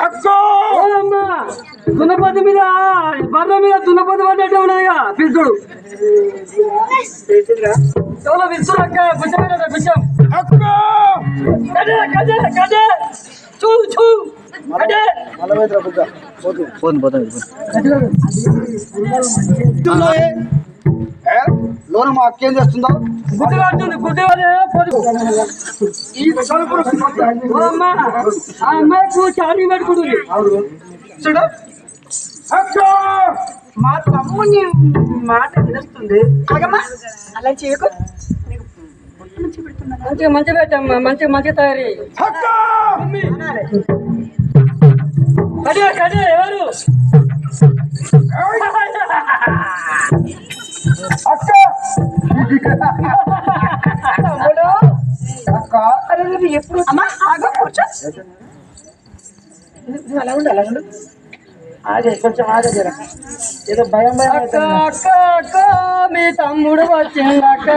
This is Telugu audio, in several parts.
అమ్మా దున్నపతి మీద బర్ర మీద దున్నపతి పడ్డట్టే ఉన్నదిగా పిలుచుడు ఎవరో పిలుచుడు అక్క? కదే కదే చూ చూ. కదే. లోన మా అక్క ఏం చేస్తుందో గుడ్డు కట్టుంది గుడ్డు ఈ తలుపులు అమ్మ ఆ అమ్మాయికు చారీ పెట్టుకుంటుంది. చూడు. అక్క! మా తమ్ముని మాట వినిస్తుంది. ఆగమ్మా. అలా చేయకు. మంచిగా మంచిగా పెట్టమ్మా మంచిగా మంచిగా తయారీ అక్క! కడే కడే ఎవరు? అక్క! తమ్ముడు? అక్క. అరే నువ్వు ఎప్పుడు అమ్మా ఆగ కూర్చో. నువ్వు అలా ఉండు అలా ఉండు? ఆగే కొంచెం ఆగే జర. ఏదో భయం భయం అక్క అవుతుంది. అక్క అక్క మీ తమ్ముడు వచ్చిందక్క.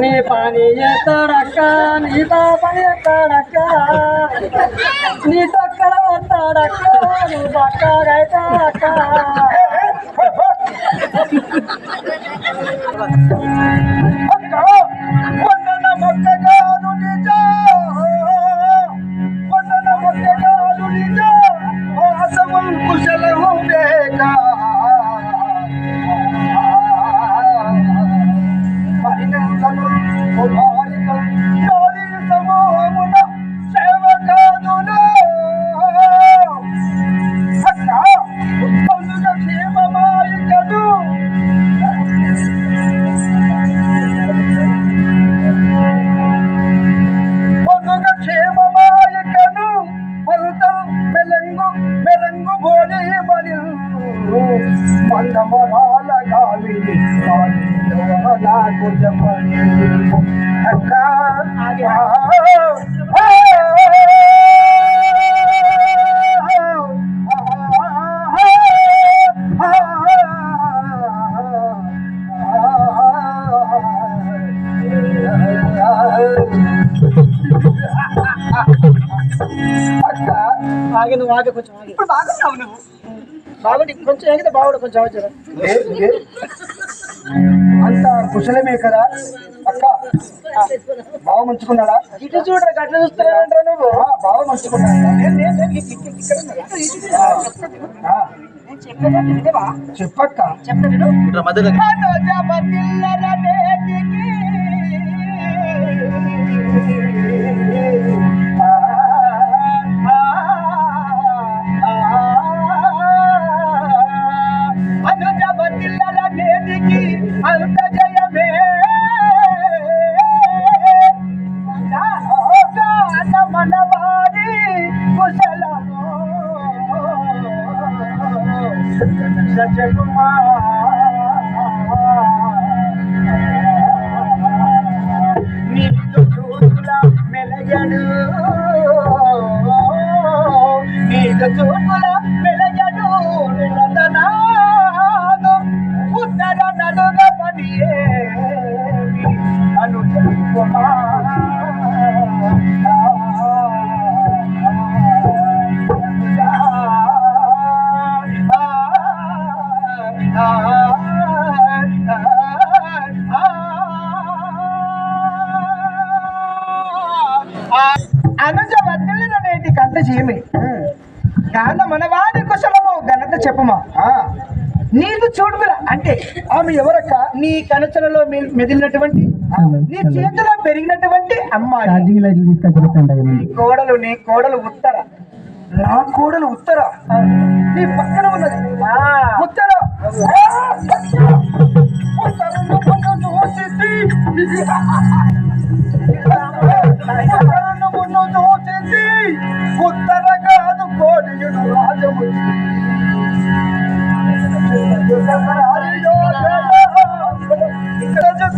నీ పని ఎత్తాడక్క నీ పని ఎత్తాడక్క నీ తక్కడ వస్తాడక్క నీ పక్కడైతాడక్క అక్క వందన Come on, ఆగే నువ్వు ఆగే కొంచెం ఆగే. ఇప్పుడు బాగున్నావు నువ్వు. బాగుండి కొంచెం ఎగితే బాగుండు కొంచెం అవసరం ఏ- ఏ- అంత కుశలమే కదా? అక్క బావ మంచుకున్నాడా? ఇటు చూడరా గట్ల చూస్తారా నువ్వు? ఆ, బావ మంచుకున్నాడా? నేను- నేను- నేను మనవాడి కుశలము. సజకుమా నీకు చూపుల మెలగడు నీకు చూపుల అనుజ వద్దలిన నేటి కంట చీమి గాన మనవాడి కుశలము ఘనత చెప్పమా. నీకు చూడుకుల అంటే ఆమె ఎవరక్క? నీ కనచలలో మెదిలినటువంటి నీ చేతిలో పెరిగినటువంటి అమ్మాయి. నీ కోడలు నీ కోడలు ఉత్తర. నా కోడలు ఉత్తర. నీ పక్కన ఉన్నది ఉత్తర. ఉత్తరను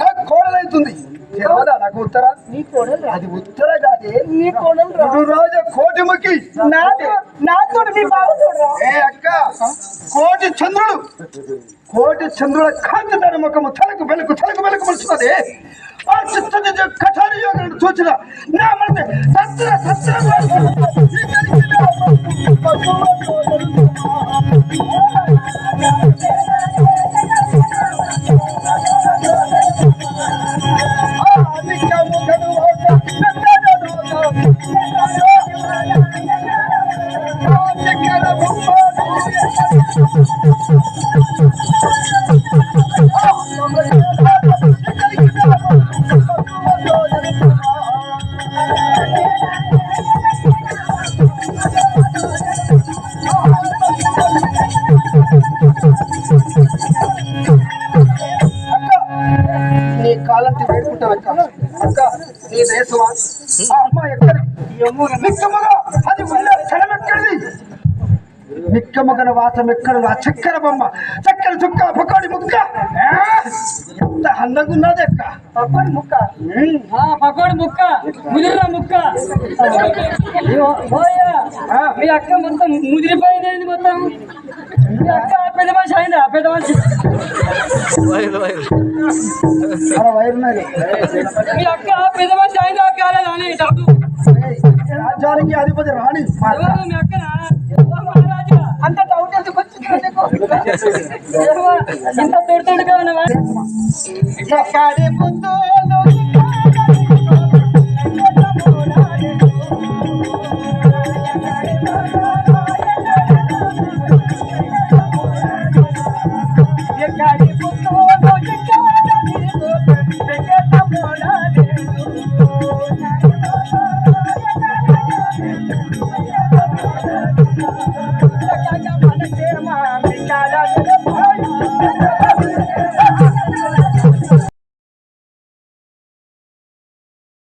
నాకు కోడలైతుంది. తెలియదా నాకు ఉత్తర? నీ కోడలు అది ఉత్తర కాదే? నీ కోడలు రాజ కోటిముఖి. నాతో బావ చూడరా ఏ అక్క? కోటి చంద్రుడు. కోటి చంద్రుల కాంతి దాని ముఖము తలకు వెలుగు తలకు వెలుగు మలుచున్నది ఆ చిత్త కఠారి యోగులను చూచిన నా మనసు సత్ర సత్ర కాలంటి వేడుకుంటావు అక్క? అక్క నీ దేశమా? అమ్మ ఎక్కడి నిక్కమ్మగన వాసం ఎక్కడ ఆ చక్కెర బొమ్మ. చక్కెర చుక్క పకోడి ముక్క. ఆ, ఎంత అందంగా ఉన్నది అక్క. పక్కన ముక్క. ఆ పకోడి ముక్క. ముదిరిన ముక్క. ఆ. మీ అక్క మొత్తం ముదిరిపోయింది మొత్తం? మీ అక్క పెద్ద మనిషి అయిందా? పెద్ద మనిషి. మీ అక్క పెద్ద మనిషి అయిందా? కాలేదా అని రాజ్యానికి అధిపతి రాణి. మా అక్క. మహారాజా? అంత డౌట్ ఎందుకు వచ్చింది ఇంత తోడుతోడుగా ఉన్నవా?